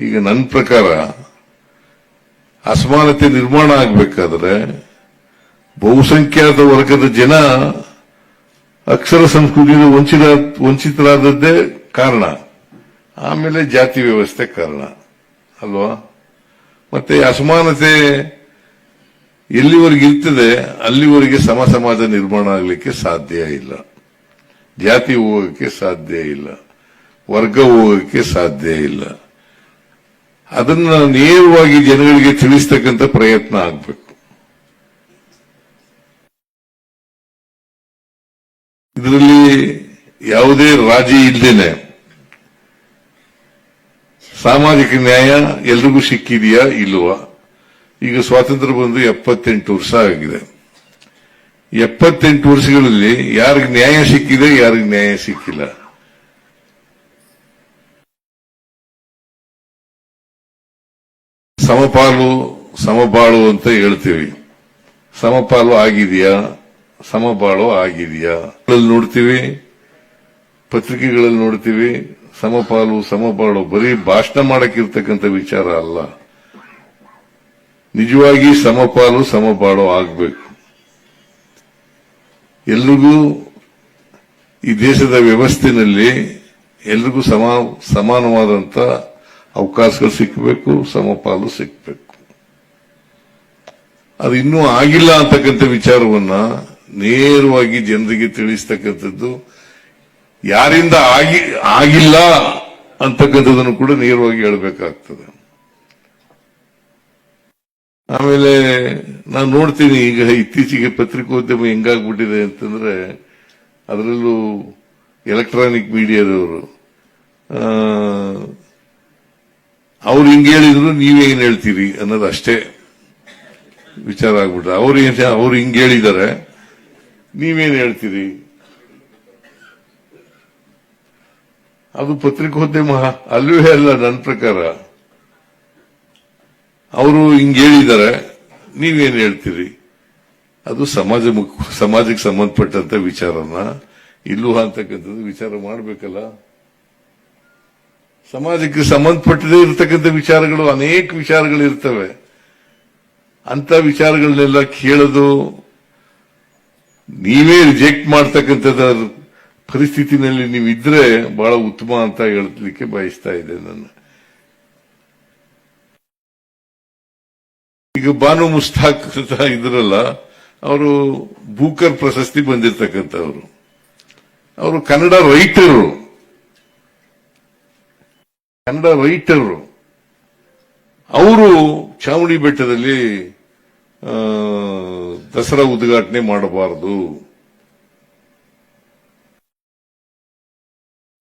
ಈಗ ನನ್ನ ಪ್ರಕಾರ ಅಸಮಾನತೆ ನಿರ್ಮಾಣ ಆಗಬೇಕಾದ್ರೆ ಬಹುಸಂಖ್ಯಾತ ವರ್ಗದ ಜನ ಅಕ್ಷರ ಸಂಸ್ಕೃತಿಯಿಂದ ವಂಚಿತ, ವಂಚಿತರಾದದ್ದೇ ಕಾರಣ. ಆಮೇಲೆ ಜಾತಿ ವ್ಯವಸ್ಥೆ ಕಾರಣ. ಅಲ್ವಾ? ಮತ್ತೆ ಅಸಮಾನತೆ ಎಲ್ಲಿವರೆಗೆ ಇರ್ತದೆ, ಅಲ್ಲಿವರೆಗೆ ಸಮ ಸಮಾಜ ನಿರ್ಮಾಣ ಆಗಲಿಕ್ಕೆ ಸಾಧ್ಯ ಇಲ್ಲ. ಜಾತಿ ಹೋಗೋಕ್ಕೆ ಸಾಧ್ಯ ಇಲ್ಲ. ವರ್ಗ ಹೋಗೋಕ್ಕೆ ಸಾಧ್ಯ ಇಲ್ಲ. ಅದನ್ನ ನೇರವಾಗಿ ಜನಗಳಿಗೆ ತಿಳಿಸ್ತಕ್ಕಂಥ ಪ್ರಯತ್ನ ಆಗಬೇಕು. ಇದರಲ್ಲಿ ಯಾವುದೇ ರಾಜಿ ಇಲ್ದೇನೆ. ಸಾಮಾಜಿಕ ನ್ಯಾಯ ಎಲ್ರಿಗೂ ಸಿಕ್ಕಿದೆಯಾ ಇಲ್ವಾ? ಈಗ ಸ್ವಾತಂತ್ರ್ಯ ಬಂದು ಎಪ್ಪತ್ತೆಂಟು ವರ್ಷ ಆಗಿದೆ. ಎಪ್ಪತ್ತೆಂಟು ವರ್ಷಗಳಲ್ಲಿ ಯಾರಿಗೆ ನ್ಯಾಯ ಸಿಕ್ಕಿದೆ, ಯಾರಿಗೆ ನ್ಯಾಯ ಸಿಕ್ಕಿಲ್ಲ? ಸಮಪಾಲು, ಸಮಬಾಳು ಅಂತ ಹೇಳ್ತೀವಿ. ಸಮಪಾಲು ಆಗಿದೆಯಾ? ಸಮಬಾಳು ಆಗಿದೆಯಾ? ನೋಡ್ತೀವಿ. ಪತ್ರಿಕೆಗಳಲ್ಲಿ ನೋಡ್ತೀವಿ. ಸಮಪಾಲು, ಸಮಬಾಳು ಬರೀ ಭಾಷಣ ಮಾಡಕ್ಕಿರ್ತಕ್ಕಂಥ ವಿಚಾರ ಅಲ್ಲ. ನಿಜವಾಗಿ ಸಮಪಾಲು, ಸಮಬಾಳು ಆಗಬೇಕು. ಎಲ್ರಿಗೂ ಈ ದೇಶದ ವ್ಯವಸ್ಥೆಯಲ್ಲಿ ಎಲ್ರಿಗೂ ಸಮ ಸಮಾನವಾದಂತ ಅವಕಾಶಗಳು ಸಿಕ್ಕಬೇಕು ಸಮಪಾಲು ಸಿಕ್ಕಬೇಕು ಅದು ಇನ್ನೂ ಆಗಿಲ್ಲ ಅಂತಕ್ಕಂಥ ವಿಚಾರವನ್ನ ನೇರವಾಗಿ ಜನರಿಗೆ ತಿಳಿಸ್ತಕ್ಕಂಥದ್ದು, ಯಾರಿಂದ ಆಗಿ, ಆಗಿಲ್ಲ ಅಂತಕ್ಕಂಥದ್ದನ್ನು ಕೂಡ ನೇರವಾಗಿ ಹೇಳಬೇಕಾಗ್ತದೆ. ಆಮೇಲೆ ನಾನು ನೋಡ್ತೀನಿ, ಈಗ ಇತ್ತೀಚೆಗೆ ಪತ್ರಿಕೋದ್ಯಮ ಹೆಂಗಾಗ್ಬಿಟ್ಟಿದೆ ಅಂತಂದ್ರೆ ಅದರಲ್ಲೂ ಎಲೆಕ್ಟ್ರಾನಿಕ್ ಮೀಡಿಯಾದವರು ಅವ್ರು ಹಿಂಗೆ ಹೇಳಿದ್ರು ನೀವೇನ್ ಹೇಳ್ತೀರಿ ಅನ್ನೋದು ಅಷ್ಟೇ ವಿಚಾರ ಆಗ್ಬಿಟ್ರೆ. ಅವ್ರು ಏನ್ ಅವ್ರು ಹಿಂಗೆ ಹೇಳಿದ್ದಾರೆ, ನೀವೇನು ಹೇಳ್ತೀರಿ? ಅದು ಪತ್ರಿಕೋದ್ಯಮ ಅಲ್ಲವೇ ಅಲ್ಲ ನನ್ನ ಪ್ರಕಾರ. ಅವರು ಹಿಂಗೆ ಹೇಳಿದ್ದಾರೆ, ನೀವೇನ್ ಹೇಳ್ತೀರಿ? ಅದು ಸಮಾಜ ಸಮಾಜಕ್ಕೆ ಸಂಬಂಧಪಟ್ಟಂತ ವಿಚಾರನ. ಇಲ್ಲೂ ಅಂತಕ್ಕಂಥದ್ದು ವಿಚಾರ ಮಾಡಬೇಕಲ್ಲ. ಸಮಾಜಕ್ಕೆ ಸಂಬಂಧಪಟ್ಟದೇ ಇರತಕ್ಕಂಥ ವಿಚಾರಗಳು ಅನೇಕ ವಿಚಾರಗಳು ಇರ್ತವೆ ಅಂತ ವಿಚಾರಗಳನ್ನೆಲ್ಲ ಕೇಳೋದು, ನೀವೇ ರಿಜೆಕ್ಟ್ ಮಾಡ್ತಕ್ಕಂಥದ ಪರಿಸ್ಥಿತಿನಲ್ಲಿ ನೀವಿದ್ರೆ ಬಹಳ ಉತ್ತಮ ಅಂತ ಹೇಳಲಿಕ್ಕೆ ಬಯಸ್ತಾ ಇದೆ ನಾನು. ಈಗ ಬಾನು ಮುಸ್ತಾಕ್ ಇದ್ರಲ್ಲ, ಅವರು ಬೂಕರ್ ಪ್ರಶಸ್ತಿ ಬಂದಿರತಕ್ಕಂಥವ್ರು. ಅವರು ಕನ್ನಡ ರೈಟರು ಕನ್ನಡ ರೈಟರು ಅವರು ಚಾಮುಂಡಿ ಬೆಟ್ಟದಲ್ಲಿ ದಸರಾ ಉದ್ಘಾಟನೆ ಮಾಡಬಾರದು.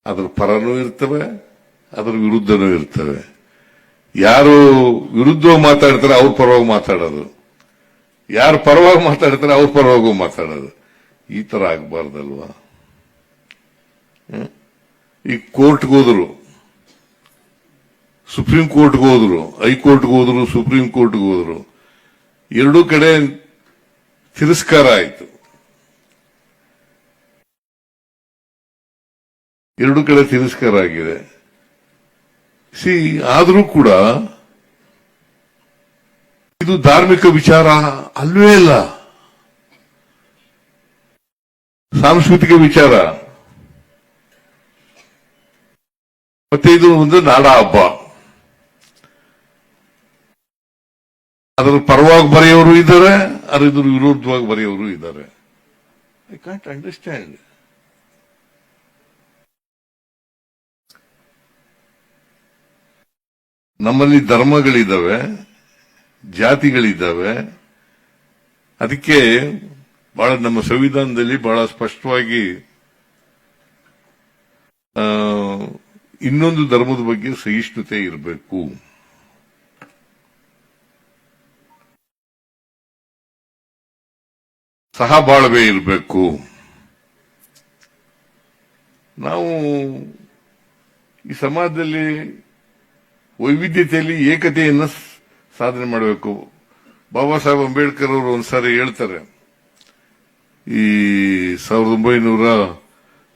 ಅದರ ಪರನೂ ಇರ್ತವೆ, ಅದರ ವಿರುದ್ಧನೂ ಇರ್ತವೆ. ಯಾರು ವಿರುದ್ಧ ಮಾತಾಡ್ತಾರೆ, ಅವ್ರ ಪರವಾಗಿ ಮಾತಾಡೋದು. ಯಾರು ಪರವಾಗಿ ಮಾತಾಡ್ತಾರೆ, ಅವ್ರ ಪರವಾಗಿ ಮಾತಾಡೋದು. ಈ ತರ ಆಗ್ಬಾರ್ದಲ್ವಾ? ಈ ಕೋರ್ಟ್ಗೋದ್ರು ಸುಪ್ರೀಂ ಕೋರ್ಟ್ಗೆ ಹೋದ್ರು ಹೈಕೋರ್ಟ್ಗೆ ಹೋದ್ರು ಸುಪ್ರೀಂ ಕೋರ್ಟ್ಗೆ ಹೋದ್ರು. ಎರಡೂ ಕಡೆ ತಿರಸ್ಕಾರ ಆಯಿತು. ಎರಡು ಕಡೆ ತಿರಸ್ಕಾರ ಆಗಿದೆ. ಸಿ ಆದರೂ ಕೂಡ ಇದು ಧಾರ್ಮಿಕ ವಿಚಾರ ಅಲ್ವೇ ಇಲ್ಲ ಸಾಂಸ್ಕೃತಿಕ ವಿಚಾರ. ಮತ್ತೆ ಇದು ಒಂದು ನಾಡ ಹಬ್ಬ. ಅದರ ಪರವಾಗಿ ಬರೆಯೋರು ಇದ್ದಾರೆ ಅದ್ರ ವಿರುದ್ಧವಾಗಿ ಬರೆಯೋರು ಇದ್ದಾರೆ. ಐ ಕಾಂಟ್ ಅಂಡರ್ಸ್ಟ್ಯಾಂಡ್ ನಮ್ಮಲ್ಲಿ ಧರ್ಮಗಳಿದ್ದಾವೆ, ಜಾತಿಗಳಿದ್ದಾವೆ. ಅದಕ್ಕೆ ಬಹಳ ನಮ್ಮ ಸಂವಿಧಾನದಲ್ಲಿ ಬಹಳ ಸ್ಪಷ್ಟವಾಗಿ ಇನ್ನೊಂದು ಧರ್ಮದ ಬಗ್ಗೆ ಸಹಿಷ್ಣುತೆ ಇರಬೇಕು. ಸಹಬಾಳ್ವೆ ಇರಬೇಕು. ನಾವು ಈ ಸಮಾಜದಲ್ಲಿ ವೈವಿಧ್ಯತೆಯಲ್ಲಿ ಏಕತೆಯನ್ನು ಸಾಧನೆ ಮಾಡಬೇಕು. ಬಾಬಾ ಸಾಹೇಬ್ ಅಂಬೇಡ್ಕರ್ ಅವರು ಒಂದ್ಸಾರಿ ಹೇಳ್ತಾರೆ. ಈ ಸಾವಿರದ ಒಂಬೈನೂರ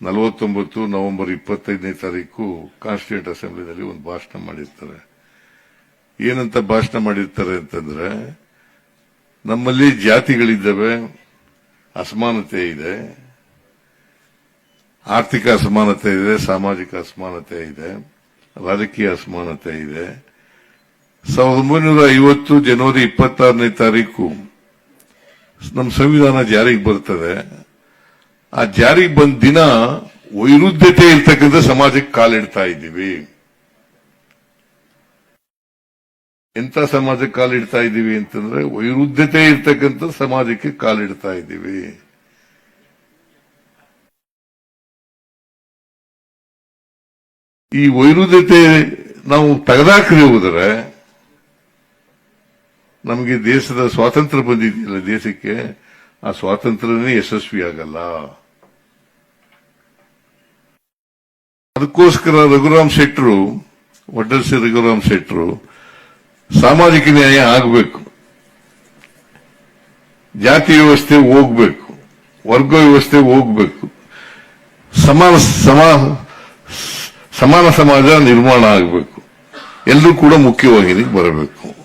ನಲವತ್ತೊಂಬತ್ತು ನವೆಂಬರ್ ಇಪ್ಪತ್ತೈದನೇ ತಾರೀಕು ಕಾನ್ಸ್ಟಿಟ್ಯೂಂಟ್ ಅಸೆಂಬ್ಲಿನಲ್ಲಿ ಒಂದು ಭಾಷಣ ಮಾಡಿರ್ತಾರೆ. ಏನಂತ ಭಾಷಣ ಮಾಡಿರ್ತಾರೆ ಅಂತಂದ್ರೆ, ನಮ್ಮಲ್ಲಿ ಜಾತಿಗಳಿದ್ದಾವೆ ಅಸಮಾನತೆ ಇದೆ. ಆರ್ಥಿಕ ಅಸಮಾನತೆ ಇದೆ, ಸಾಮಾಜಿಕ ಅಸಮಾನತೆ ಇದೆ, ರಾಜಕೀಯ ಅಸಮಾನತೆ ಇದೆ. ಸಾವಿರದ ಒಂಬೈನೂರ ಐವತ್ತು ಜನವರಿ ಇಪ್ಪತ್ತಾರನೇ ತಾರೀಕು ನಮ್ಮ ಸಂವಿಧಾನ ಜಾರಿಗೆ ಬರ್ತದೆ. ಆ ಜಾರಿಗೆ ಬಂದ ದಿನ ವೈರುಧ್ಯತೆ ಇರ್ತಕ್ಕಂಥ ಸಮಾಜಕ್ಕೆ ಕಾಲಿಡ್ತಾ ಇದ್ದೀವಿ. ಎಂತ ಸಮಾಜಕ್ಕೆ ಕಾಲಿಡ್ತಾ ಇದ್ದೀವಿ ಅಂತಂದ್ರೆ ವೈರುದ್ಧತೆ ಇರ್ತಕ್ಕಂಥ ಸಮಾಜಕ್ಕೆ ಕಾಲಿಡ್ತಾ ಇದ್ದೀವಿ. ಈ ವೈರುಧ್ಯತೆ ನಾವು ತೆಗೆದಾಕದೆ ಹೋದರೆ ನಮಗೆ ದೇಶದ ಸ್ವಾತಂತ್ರ್ಯ ಬಂದಿದೆಯಲ್ಲ ದೇಶಕ್ಕೆ, ಆ ಸ್ವಾತಂತ್ರ್ಯನೇ ಯಶಸ್ವಿ ಆಗಲ್ಲ. ಅದಕ್ಕೋಸ್ಕರ ರಘುರಾಮ್ ಶೆಟ್ರು ವಡ್ಡರ್ಸಿ ರಘುರಾಮ್ ಶೆಟ್ರು ಸಾಮಾಜಿಕ ನ್ಯಾಯ ಆಗಬೇಕು. ಜಾತಿ ವ್ಯವಸ್ಥೆ ಹೋಗ್ಬೇಕು. ವರ್ಗ ವ್ಯವಸ್ಥೆ ಹೋಗ್ಬೇಕು. ಸಮಾನ ಸಮಾ ಸಮಾನ ಸಮಾಜ ನಿರ್ಮಾಣ ಆಗಬೇಕು. ಎಲ್ಲರೂ ಕೂಡ ಮುಖ್ಯವಾಹಿನಿಗೆ ಬರಬೇಕು.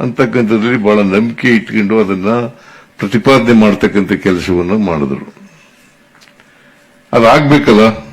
ಅಂತಕ್ಕಂಥದ್ರಲ್ಲಿ ಬಹಳ ನಂಬಿಕೆ ಇಟ್ಕೊಂಡು ಅದನ್ನ ಪ್ರತಿಪಾದನೆ ಮಾಡ್ತಕ್ಕಂಥ ಕೆಲಸವನ್ನು ಮಾಡಿದ್ರು. ಅದಾಗ್ಬೇಕಲ್ಲ?